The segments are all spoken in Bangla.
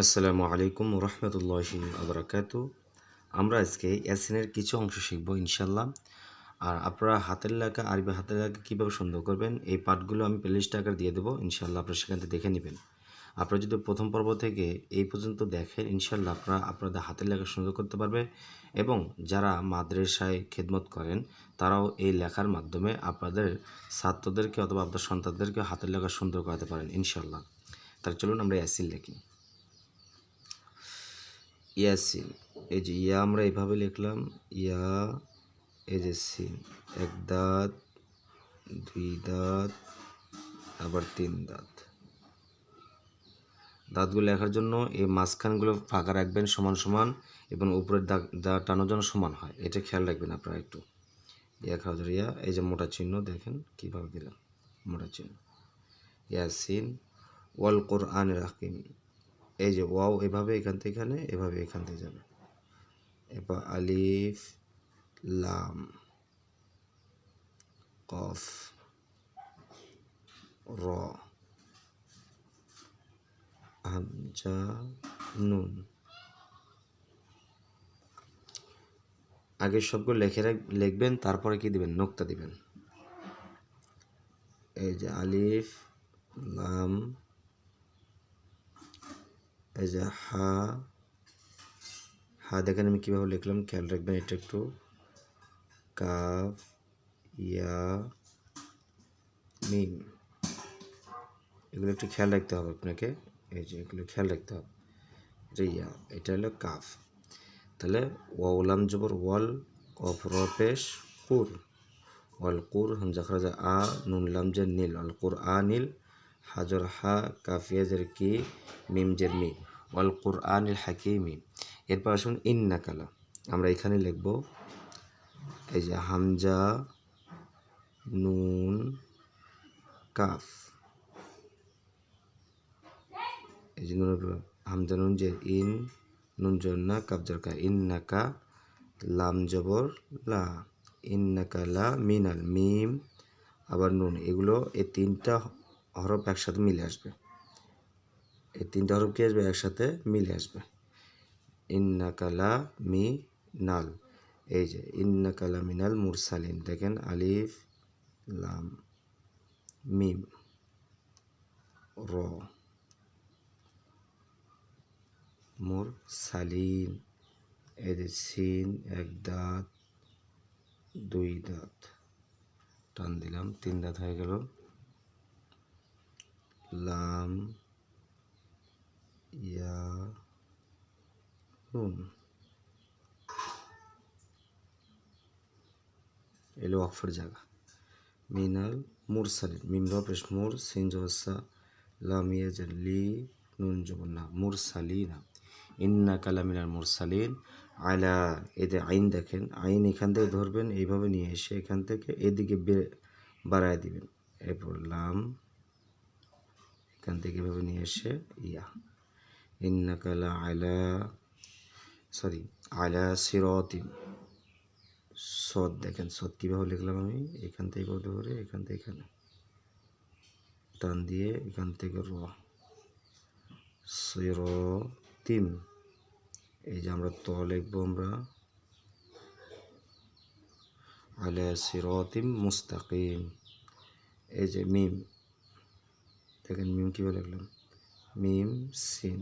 আসসালামু আলাইকুম রহমতুল্লাহি আবরাকাত। আমরা আজকে ইয়াসিনের কিছু অংশ শিখব ইনশাল্লাহ আর আপনারা হাতের লেখা, আরবি হাতের লেখা কীভাবে সুন্দর করবেন, এই পাঠগুলো আমি প্লেলিস্ট আকার দিয়ে দেবো। ইনশাল্লাহ আপনারা সেখান থেকে দেখে নেবেন। আপনারা যদি প্রথম পর্ব থেকে এই পর্যন্ত দেখেন ইনশাল্লাহ আপনারা আপনাদের হাতের লেখা সুন্দর করতে পারবে। এবং যারা মাদ্রাসায় খেদমত করেন, তারাও এই লেখার মাধ্যমে আপনাদের ছাত্রদেরকে অথবা আপনার সন্তানদেরকে হাতের লেখা সুন্দর করাতে পারেন ইনশাল্লাহ তাহলে চলুন আমরা ইয়াসিন লিখি। ইয়াসিন। এই যে ইয়া আমরা এভাবে লিখলাম। ইয়া, এই যে সিন। এক দাঁত, দুই দাঁত, আবার তিন দাঁত। দাঁতগুলো লেখার জন্য এই মাঝখানগুলো ফাঁকা রাখবেন সমান সমান এবং উপরের দাগ দাগ টানোর জন্য সমান হয়। এটা খেয়াল রাখবেন আপনারা একটু। ইয়া ইয়া। এই যে মোটা চিহ্ন, দেখেন কীভাবে দিলাম। মোটা চিহ্ন। ইয়াসিন ওয়াল কোরআন রাকিম এই যে ওয়াও এভাবে এখান থেকে এখানে এভাবে এখান থেকে যাবে। এবার আলিফ, লাম, কফ, র হামজা নুন। আগে সবগুলো লেখে লিখবেন, তারপরে কি দিবেন? নোক্তা দিবেন। এই যে আলিফ, লাম এই যে হা হা দেখেন আমি কীভাবে লিখলাম, খেয়াল রাখবেন এটা একটু। কাফ ইয়া, মিম। এগুলো একটু খেয়াল রাখতে হবে আপনাকে। এই যে এগুলো খেয়াল রাখতে হবে। এটা ইয়া, এটা হলো কাফ। তাহলে ওয়াউলাম জবর ওয়াল, কফ র পেশ, কুর। ওয়াল কুর হামজা খরাজা আ, নুন লাম জের নীল। অল কুর আ, নীল। হাজর হা কাফিয়া জের কি? মিম জের মি। ওয়াল নীল হাকিমি। এরপর আসুন ইন্নাকালা আমরা এখানে লিখব, এই যে হামজা, নুন, কাফ। এই যে হামজা, নুন যে ইন, নুন জবর না, কাফ জবর কা। ইন্নাকা লাম, জবর, লা। ইন্নাকা লা মিনাল মিম। আবার নুন। এগুলো এই তিনটা হরফ একসাথে মিলে আসবে। এই তিনটা হরফ কি আসবে? একসাথে মিলে আসবে। ইন্নাকালা মি নাল এই যে ইন্নাকালা মিনাল মুরসালিন। দেখেন, আলিফ, লাম, মিম, র। মুরসালিন। এই এদের সিন, এক দাঁত, দুই দাঁত। টান দিলাম, তিন দাঁত হয়ে গেল। লাম, ইয়া এলো অফের জায়গা। মিনাল মুরসালিন, মিম রপেশ মুর, সিন জবসা লাম ইয়াজার লি, নুন জবন্না মুরসালিনা। ইন্না কালামিনাল মুরসালিন, আলা এতে আইন দেখেন, আইন এখান থেকে ধরবেন, এইভাবে নিয়ে এসে এখান থেকে এদিকে বে- বাড়ায় দিবেন। এরপর লাম এখান থেকে এভাবে নিয়ে এসে, ইয়া ইন্নাকালা আলা, সরি, আলা সিরতিন সদ দেখেন, সদ কীভাবে লিখলাম আমি? এখান থেকে কত করে, এখান থেকে এখানে। টান দিয়ে এখান থেকে র। সিরতিম এই যে আমরা ত লিখব আমরা। আলা সিরতিম মুস্তাকিম, এই যে মিম। দেখেন মিম কীভাবে লিখলাম মিম সিন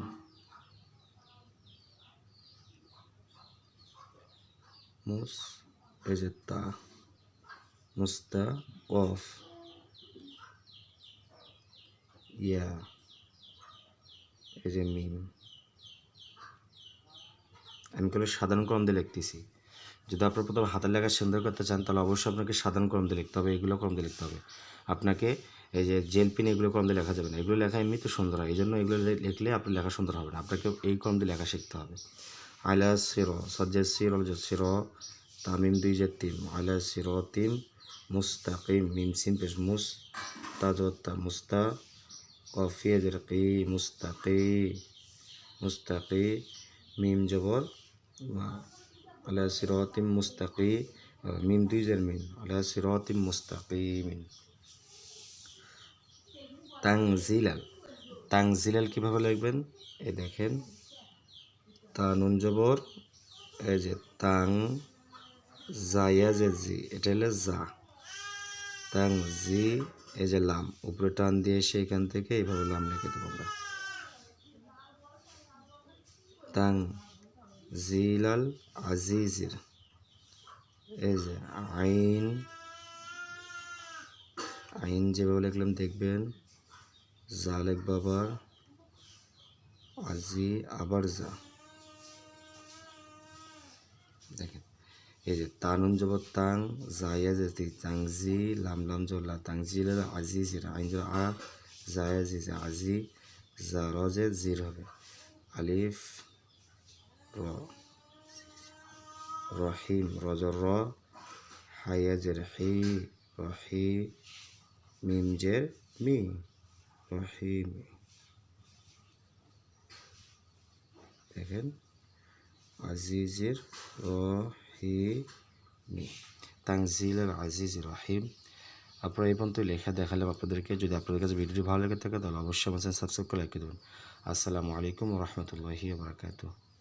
মুস, এই যে তা, মুস্তা, কফ। ইয়া, এই যে মিম আমি কোনো সাধারণ ক্রম দিয়ে লিখতেছি। যদি আপনার প্রথমে হাতের লেখা সুন্দর করতে চান, তাহলে অবশ্যই আপনাকে সাধারণ ক্রম দিয়ে লিখতে হবে, এগুলো ক্রম দিয়ে লিখতে হবে। আপনাকে এই যে জেল পিন এগুলো ক্রম দিয়ে লেখা যাবে না। এগুলো লেখা এমনিতে সুন্দর হয় এই জন্য এগুলো লিখলে আপনার লেখা সুন্দর হবে না। আপনাকে এই ক্রম দিয়ে লেখা শিখতে হবে। আইলা সিরো সজ্জে সিরো সিরো তামিম দুই যে তিম আইলা সিরো তিম মুস্তাকিম মিম সিন পেশ মুস তাজতা মুস্তা কফি জের কি, মুস্তাকি মুস্তাকি মিম জবর আলা সিরাতিম মুস্তাকি মিম দুই জের মিন আলা সিরাতিম মুস্তাকিমিন তাংজিলাল। তাংজিলাল কীভাবে লিখবেন? এই দেখেন তা নুন জবর, এই যে তাং জায়া যে জি, এটা হলো জা। তাং জি এই যে লাম, উপরে টান দিয়ে সেইখান থেকে এইভাবে লাম লিখে দেবো আমরা। তাং জিলাল আজিজির, এই যে আইন আইন যেভাবে লিখলাম দেখবেন যা লিখব আবার আজি আবার যা। দেখেন, এই যে তানুন জবর তাং, জায়া যে তাং জি লাম লাম জল্লা তাংজি আজি জিরা আইন আ, জায়া জি যে আজি যা রজে জির হবে। আলিফ রহিম রজর র হায়াজের হি রহি মিম জের মি। রহিম। দেখেন, আজিজের রহিমি। তাংজিল আজিজ রহিম। আপনারা এই পর্যন্ত লেখা দেখালাম আপনাদেরকে। যদি আপনাদের কাছে ভিডিওটি ভালো লেগে থাকে, তাহলে অবশ্যই আমার সাবস্ক্রাইব করে লাইক দেবেন। আসসালামু আলাইকুম রহমতুল্লাহি বারকাতুহ।